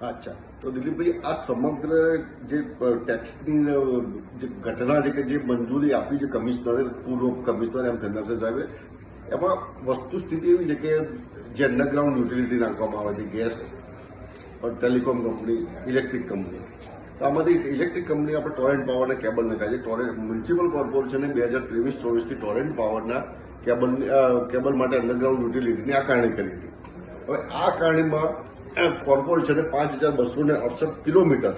અચ્છા. તો દિલીપભાઈ આ સમગ્ર જે ટેક્સની જે ઘટના છે કે જે મંજૂરી આપી છે કમિશનરે, પૂર્વ કમિશનર એમ ચંદ્રસેન સાહેબે, એમાં વસ્તુ સ્થિતિ એવી છે કે જે અંડરગ્રાઉન્ડ યુટિલિટી નાખવામાં આવે છે gas telecom company electric company તો આમાંથી ઇલેક્ટ્રિક કંપની આપણે ટોરેન્ટ પાવરના કેબલ નખાય છે. ટોરેન્ટ મ્યુનિસિપલ કોર્પોરેશને બે હજાર ત્રેવીસ, ચોવીસથી ટોરેન્ટ પાવરના કેબલ કેબલ માટે અંડરગ્રાઉન્ડ યુટિલિટીની આકારણી કરી હતી. હવે આ કારણીમાં કોર્પોરેશને પાંચ હજાર બસો ને અડસઠ કિલોમીટર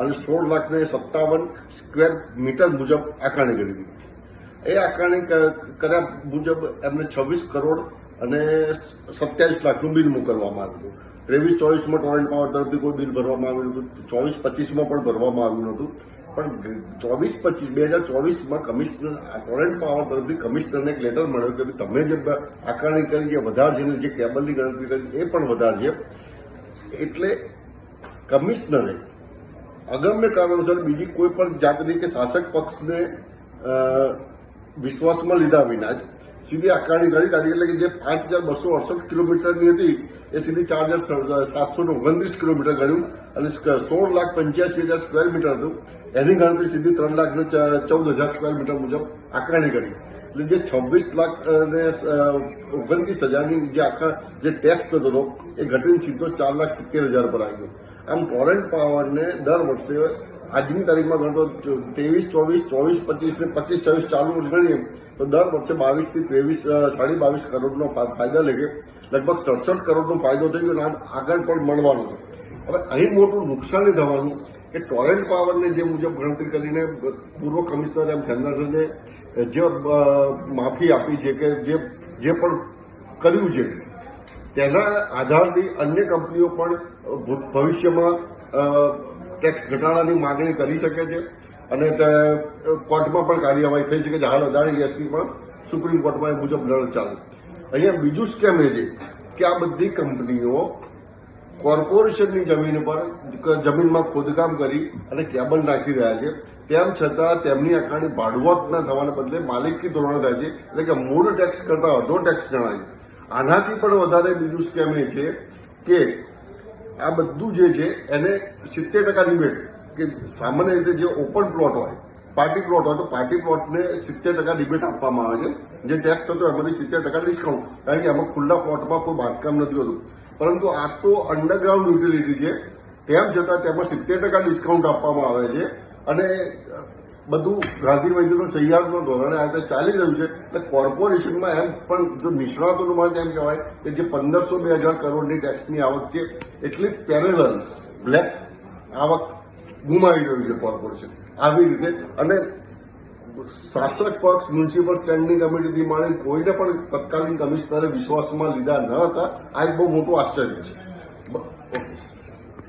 અને સોળ લાખ ને સત્તાવન સ્ક્વેર મીટર મુજબ આકારણી કરી હતી. એ આકારણી કર્યા મુજબ એમને છવ્વીસ કરોડ અને સત્યાવીસ લાખનું બિલ મોકલવામાં આવ્યું હતું. ત્રેવીસ ચોવીસમાં ટોરેન્ટ પાવર તરફથી કોઈ બિલ ભરવામાં આવ્યું નહોતું. ચોવીસ પચીસમાં પણ ભરવામાં આવ્યું નહોતું. પણ ચોવીસ પચીસ, બે હજાર ચોવીસમાં કમિશનર ટોરેન્ટ પાવર તરફથી કમિશનરને એક લેટર મળ્યો કે તમે જે આકારણી કરી જે વધારે છે જે કેબલની ગણતરી કરી એ પણ વધાર છે. એટલે કમિશનરે અગમ્ય કારણોસર બીજી કોઈ પણ જાતની કે શાસક પક્ષને વિશ્વાસમાં લીધા વિના જ સીધી આકારણી કરી કાઢી એટલે કે જે પાંચ હજાર બસો અડસઠ કિલોમીટરની હતી, એ સીધી ચાર હજાર સાતસો ઓગણત્રીસ કિલોમીટર કર્યું અને સોળ લાખ પંચ્યાસી હજાર સ્ક્વેર મીટર હતું. એની ગણતરી સીધી ત્રણ લાખ ને ચૌદ હજાર સ્ક્વેર મીટર મુજબ આકારણી કરી એટલે જે છવ્વીસ લાખ અને ઓગણત્રીસ હજારની જે આખા જે ટેક્સ થતો હતો, એ ઘટીને સીધો ચાર લાખ સિત્તેર હજાર પર આવી ગયો. આમ ટોરેન્ટ પાવરને દર વર્ષે આજની તારીખમાં ગણતો ત્રેવીસ, ચોવીસ ચોવીસ, પચીસ, ને પચીસ છવ્વીસ ચાલુ વર્ષ ગણીએ, તો દર વર્ષે બાવીસથી ત્રેવીસ સાડી બાવીસ કરોડનો ફાયદા લે કે લગભગ સડસઠ કરોડનો ફાયદો થઈ ગયો અને આગળ પણ મળવાનો છે. હવે અહીં મોટું નુકસાની થવાનું કે ટોરેન્ટ પાવરને જે મુજબ ગણતરી કરીને પૂર્વ કમિશનર એમ ફેન્ડર્સને જે માફી આપી છે કે જે જે પણ કર્યું છે, તેના આધારથી અન્ય કંપનીઓ પણ ભવિષ્યમાં ટેક્સ ઘટાડાની માગણી કરી શકે છે અને કોર્ટમાં પણ કાર્યવાહી થઈ શકે છે. હાલ અદાણી ગેસની પણ સુપ્રીમ કોર્ટમાં એ મુજબ લડત ચાલે. અહીંયા બીજું સ્કેમ એ છે કે આ બધી કંપનીઓ કોર્પોરેશનની જમીન પર જમીનમાં ખોદકામ કરી અને કેબલ નાખી રહ્યા છે. તેમ છતાં તેમની આકારણી ભાડવત ના થવાને બદલે માલિકી ધોરણે થાય છે. એટલે કે મૂળ ટેક્સ કરતા અડધો ટેક્સ ગણાય આનાથી પણ વધારે બીજું સ્કેમ એ છે કે આ બધું જે છે, એને સિત્તેર ટકા રિબેટ. કે સામાન્ય રીતે જે ઓપન પ્લોટ હોય, પાર્ટી પ્લોટ હોય, તો પાર્ટી પ્લોટને સિત્તેર ટકા રિબેટ આપવામાં આવે છે. જે ટેક્સ થતો એમાંથી સિત્તેર ટકા ડિસ્કાઉન્ટ કારણ કે આમાં ખુલ્લા પ્લોટમાં કોઈ બાંધકામ નથી હોતું. પરંતુ આ તો અંડરગ્રાઉન્ડ યુટિલિટી છે. તેમ છતાં તેમાં સિત્તેર ટકા ડિસ્કાઉન્ટ આપવામાં આવે છે. અને બધું ગાંધી વૈદ્યનું સહિયારનો ધોરણે આ ચાલી રહ્યું છે. એટલે કોર્પોરેશનમાં એમ પણ જો નિષ્ણાતોનું મારે એમ કહેવાય કે જે પંદરસો બે હજાર કરોડની ટેક્સની આવક છે, એટલી પેરેલલ બ્લેક આવક ગુમાવી રહ્યું છે કોર્પોરેશન. આવી રીતે. અને શાસક પક્ષ, મ્યુનિસિપલ સ્ટેન્ડિંગ કમિટીથી માંડી કોઈને પણ તત્કાલીન કમિશનરે વિશ્વાસમાં લીધા ન હતા, આ એક બહુ મોટું આશ્ચર્ય છે.